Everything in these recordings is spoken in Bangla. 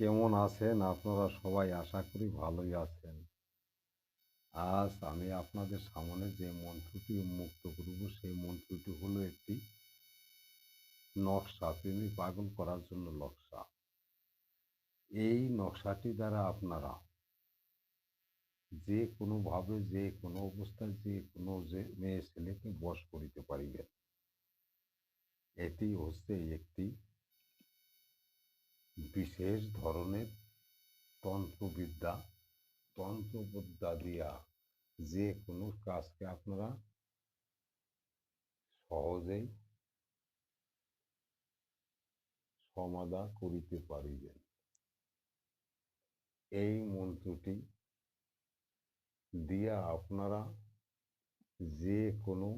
কেমন আছেন? আপনারা সবাই আশা করি ভালোই আছেন। আজ আমি আপনাদের সামনে যে মন্ত্রটি উন্মুক্ত করব, সেই মন্ত্রটি হলো একটি নকশা, প্রেমী পাগল করার জন্য নকশা। এই নকশাটি দ্বারা আপনারা যে কোনোভাবে, যে কোনো অবস্থায়, যে কোনো যে মেয়ে ছেলেকে বশ করিতে পারিবেন। এটি হচ্ছে একটি বিশেষ ধরনের তন্ত্রবিদ্যা তন্ত্রবিদ্যা দিয়া যে কোনো কাজকে আপনারা সহজেই সমাধা করিতে পারিবেন। এই মন্ত্রটি দিয়া আপনারা যে কোনো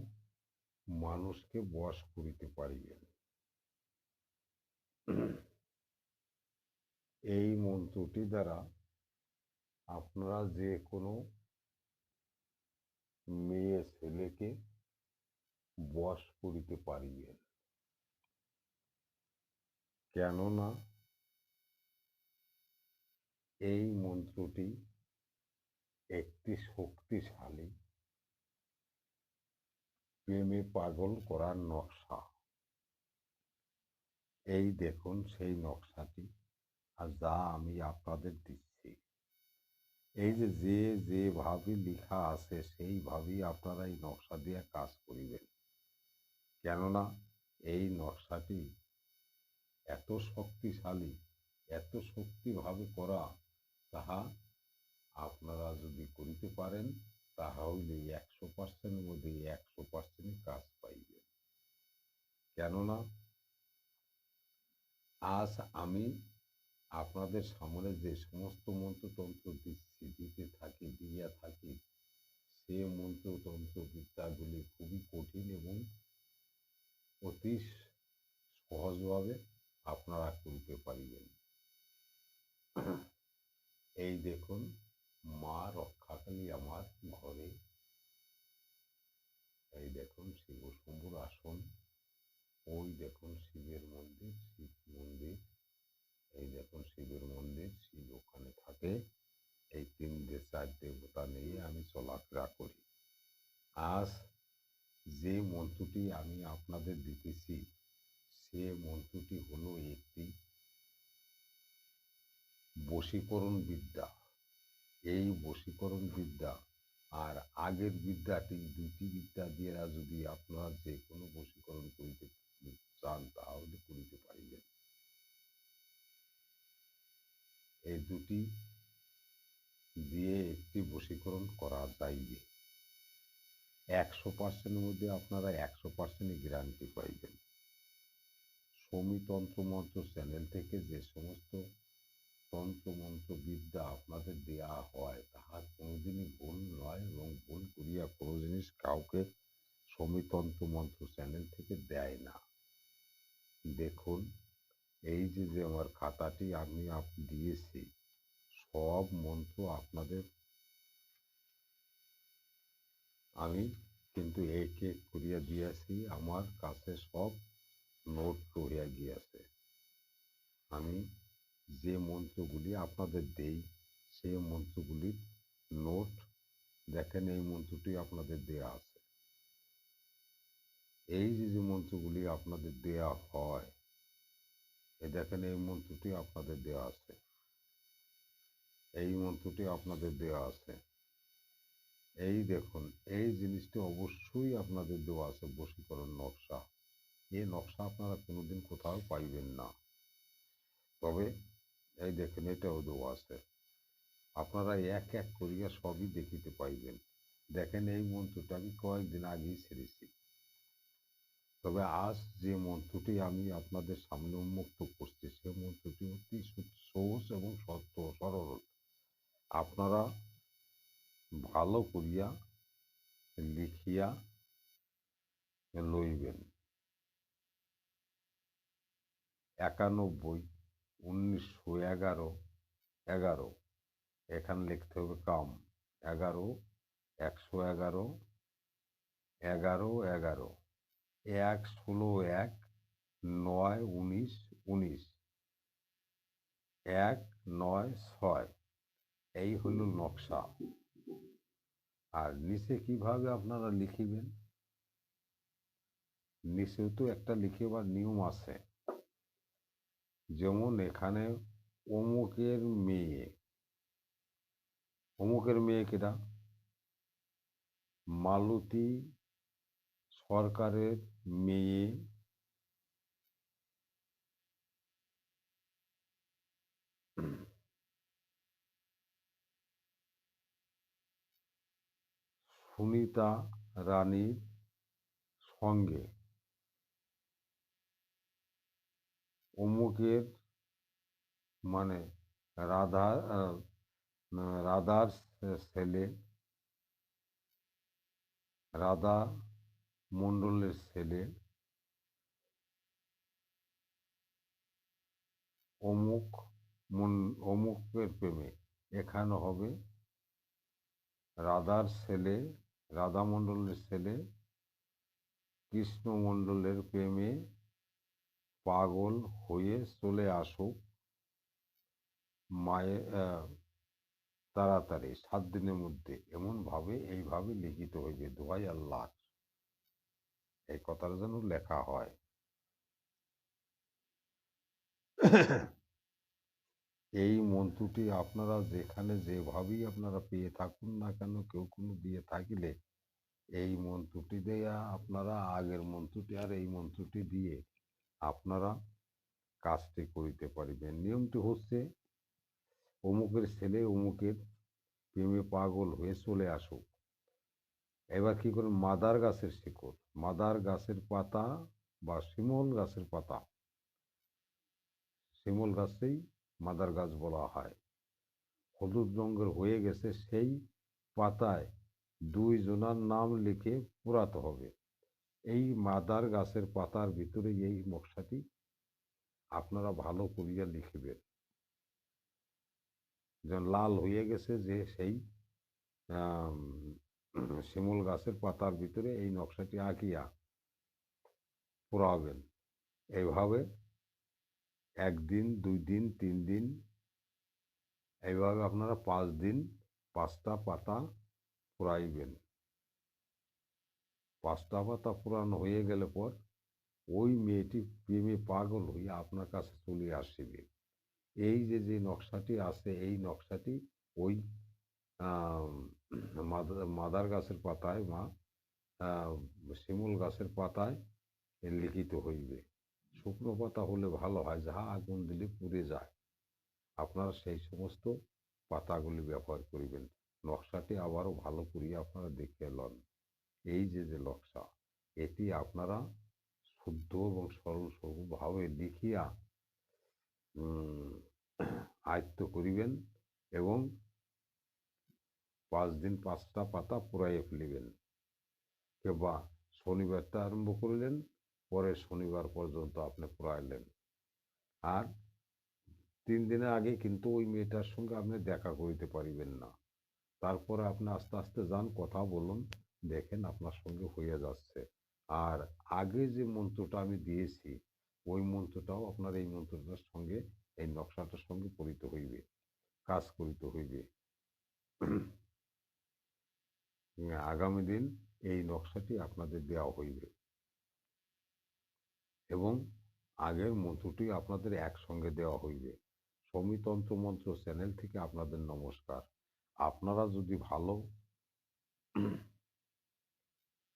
মানুষকে বশ করিতে পারিবেন। এই মন্ত্রটি দ্বারা আপনারা যে কোনো মেয়ে ছেলেকে বশ করিতে পারিবেন। কেননা এই মন্ত্রটি একটি শক্তিশালী, প্রেমে পাগল করার নকশা। এই দেখুন সেই নকশাটি। আর যা আমি আপনাদের দিচ্ছি। এই যে যে যেভাবে লেখা আছে সেইভাবেই আপনারা এই নকশা দিয়ে কাজ করিবেন। কেননা এই নকশাটি এত শক্তিশালী, এত শক্তিভাবে করা, তাহা আপনারা যদি করিতে পারেন তাহা তাহলে একশো পার্সেন্টের মধ্যে একশো পার্সেন্ট কাজ পাইবেন। কেননা আজ আমি আপনাদের সামনে যে সমস্ত মন্ত্রতন্ত্র দিচ্ছি দিতে থাকি, দিয়া থাকি, সে মন্ত্রতন্ত্র বিদ্যাগুলি খুবই কঠিন এবং অতি সহজভাবে আপনারা করতে পারিবেন। এই দেখুন, মা রক্ষাকালী আমার ঘরে। এই দেখুন শিব শম্ভুর আসন। ওই দেখুন, শিবের মন্দির, শিব এই দেখুন শিবের মন্দির, শিব ওখানে থাকে। এই তিন দে, চার দেবতা নিয়ে আমি চলাফেরা করি। আজ যে মন্ত্রটি আমি আপনাদের দিতেছি, সে মন্ত্রটি হলো একটি বশীকরণ বিদ্যা। এই বশীকরণ বিদ্যা আর আগের বিদ্যাটি দুটি বিদ্যা দিয়ে যদি আপনারা যে কোনো বশীকরণ করিতে চান, তাহলে করিতে পারিবেন। এই দুটি দিয়ে একটি বশীকরণ করা যাইবে। একশো পার্সেন্টের মধ্যে আপনারা একশো পার্সেন্টই গ্যারান্টি পাইবেন। সমিতন্ত্র মন্ত্র চ্যানেল থেকে যে সমস্ত তন্ত্রমন্ত্র বিদ্যা আপনাদের দেয়া হয়, তাহা কোনোদিনই ভুল নয় এবং ভুল করিয়া কোনো জিনিস কাউকে সমিতন্ত্র মন্ত্র চ্যানেল থেকে দেয় না। দেখুন এই যে যে আমার খাতাটি আমি দিয়েছি, সব মন্ত্র আপনাদের আমি কিন্তু এক এক করিয়া দিয়েছি, আমার কাছে সব নোট রহিয়া গিয়াছে। আমি যে মন্ত্রগুলি আপনাদের দেই, সেই মন্ত্রগুলির নোট, দেখেন এই মন্ত্রটি আপনাদের দেয়া আছে। এই যে যে মন্ত্রগুলি আপনাদের দেয়া হয় দেখেন এই মন্ত্রটি আপনাদের দেওয়া আছে। এই মন্ত্রটি আপনাদের দেওয়া আছে। এই দেখুন, এই জিনিসটি অবশ্যই আপনাদের দেওয়া আছে বশীকরণ নকশা। এই নকশা আপনারা কোনোদিন কোথাও পাইবেন না। তবে এই দেখেন, এটাও দেওয়া আছে। আপনারা এক এক করিয়া সবই দেখিতে পাইবেন। দেখেন, এই মন্ত্রটা আমি কয়েকদিন আগেই ছেড়েছি তবে আজ যে মন্ত্রটি আমি আপনাদের সামনে উন্মুক্ত করছি, সে মন্ত্রটি অতি সহজ এবং সত্য সরল। আপনারা ভালো করিয়া লিখিয়া লইবেন। একানব্বই, উনিশশো এগারো এগারো। এখানে লিখতে হবে কাম। এগারো, একশো এগারো এগারো এগারো। এক ষোলো এক নয় উনিশ উনিশ। এক নয় ছয়। এই হলো নকশা। আর নিচে কীভাবে আপনারা লিখিবেন? নিচেও তো একটা লিখিবার নিয়ম আছে। যেমন এখানে অমুকের মেয়ে। অমুকের মেয়ে কেটা? মালতী সরকারের মেয়ে সুনিতা রানীর সঙ্গে অমুকের মানে রাধা রাধার ছেলে রাধা মণ্ডলের ছেলে অমুক অমুকের প্রেমে। এখানে হবে রাধার ছেলে রাধা মণ্ডলের ছেলে কৃষ্ণ মণ্ডলের প্রেমে পাগল হয়ে চলে আসুক আহ, তাড়াতাড়ি সাত দিনের মধ্যে। এমনভাবে এইভাবে লিখিত হইবে দোহাই আল্লাহ। এই কথাটা যেন লেখা হয়। এই মন্ত্রটি আপনারা যেখানে যেভাবেই আপনারা পেয়ে থাকুন না কেন, কেউ কোনো দিয়ে থাকিলে এই মন্ত্রটি দেয়া আপনারা আগের মন্ত্রটি আর এই মন্ত্রটি দিয়ে আপনারা কাজটি করিতে পারিবেন। নিয়মটি হচ্ছে অমুকের ছেলে অমুকের প্রেমে পাগল হয়ে চলে আসুক। এবার কি করে মাদার গাছের শিকড়। মাদার গাছের পাতা বা শিমল গাছের পাতা। শিমল গাছকেই মাদার গাছ বলা হয়। হলুদ রঙের হয়ে গেছে সেই পাতায় দুই জনার নাম লিখে পোড়াতে হবে। এই মাদার গাছের পাতার ভিতরে এই নকশাটি আপনারা ভালো করিয়া লিখিবেন। যেন লাল হয়ে গেছে যে সেই শিমুল গাছের পাতার ভিতরে এই নকশাটি আঁকিয়া পোড়াবেন। এইভাবে একদিন দুই দিন তিন দিন এইভাবে আপনারা পাঁচ দিন পাঁচটা পাতা পোড়াইবেন। পাঁচটা পাতা পুরানো হয়ে গেলে পর ওই মেয়েটি প্রেমে পাগল হইয়া আপনার কাছে চলে আসিবে। এই যে যে নকশাটি আছে, এই নকশাটি ওই মাদার- গাছের পাতায় বা শিমুল গাছের পাতায় লিখিত হইবে। শুকনো পাতা হলে ভালো হয়, যাহা আগুন দিলে পুড়ে যায়। আপনারা সেই সমস্ত পাতাগুলি ব্যবহার করিবেন। নকশাটি আবারও ভালো করিয়া আপনারা দেখে লন। এই যে যে নকশা, এটি আপনারা শুদ্ধ এবং সরল সরলভাবে লিখিয়া আয়ত্ত করিবেন এবং পাঁচ দিন পাঁচটা পাতা পুরাইয়ে ফেলিবেন। কিংবা শনিবারটা আরম্ভ করলেন পরে শনিবার পর্যন্ত আপনি পুরাইলেন আর তিন দিনের আগে কিন্তু ওই মেয়েটার সঙ্গে আপনি দেখা করিতে পারিবেন না। তারপরে আপনি আস্তে আস্তে যান, কথা বলুন, দেখেন আপনার সঙ্গে হইয়া যাচ্ছে। আর আগে যে মন্ত্রটা আমি দিয়েছি, ওই মন্ত্রটাও আপনার এই মন্ত্রটার সঙ্গে, এই নকশাটার সঙ্গে পরিত হইবে, কাজ করিতে হইবে। আগামী দিন এই নকশাটি আপনাদের দেওয়া হইবে। এবং আগের মন্ত্রটি আপনাদের একসঙ্গে দেওয়া হইবে। সমিতন্ত্র মন্ত্র চ্যানেল থেকে আপনাদের নমস্কার। আপনারা যদি ভালো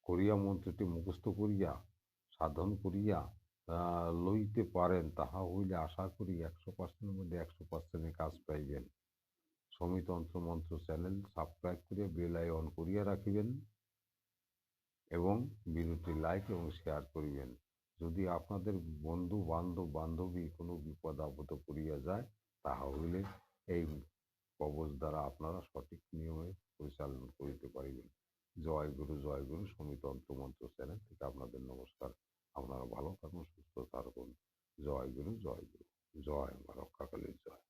করিয়া মন্ত্রটি মুখস্থ করিয়া, সাধন করিয়া লইতে পারেন, তাহা হইলে আশা করি একশো পার্সেন্টের মধ্যে একশো পার্সেন্টের কাজ পাইবেন। সমিতন্ত্র মন্ত্র চ্যানেল সাবস্ক্রাইব করিয়া বেল আইকন করিয়া রাখিবেন এবং ভিডিওটি লাইক এবং শেয়ার করিবেন। যদি আপনাদের বন্ধু, বান্ধব, বান্ধবী কোনো বিপদ আপদ করিয়া যায় তাহা হইলে এই কবচ দ্বারা আপনারা সঠিক নিয়মে পরিচালনা করিতে পারিবেন। জয় গুরু জয় গুরু, সমিতন্ত্র মন্ত্র চ্যানেল থেকে আপনাদের নমস্কার। আপনারা ভালো থাকুন, সুস্থ থাকুন। জয় গুরু জয় গুরু। জয়, মা রক্ষাকালীর জয়।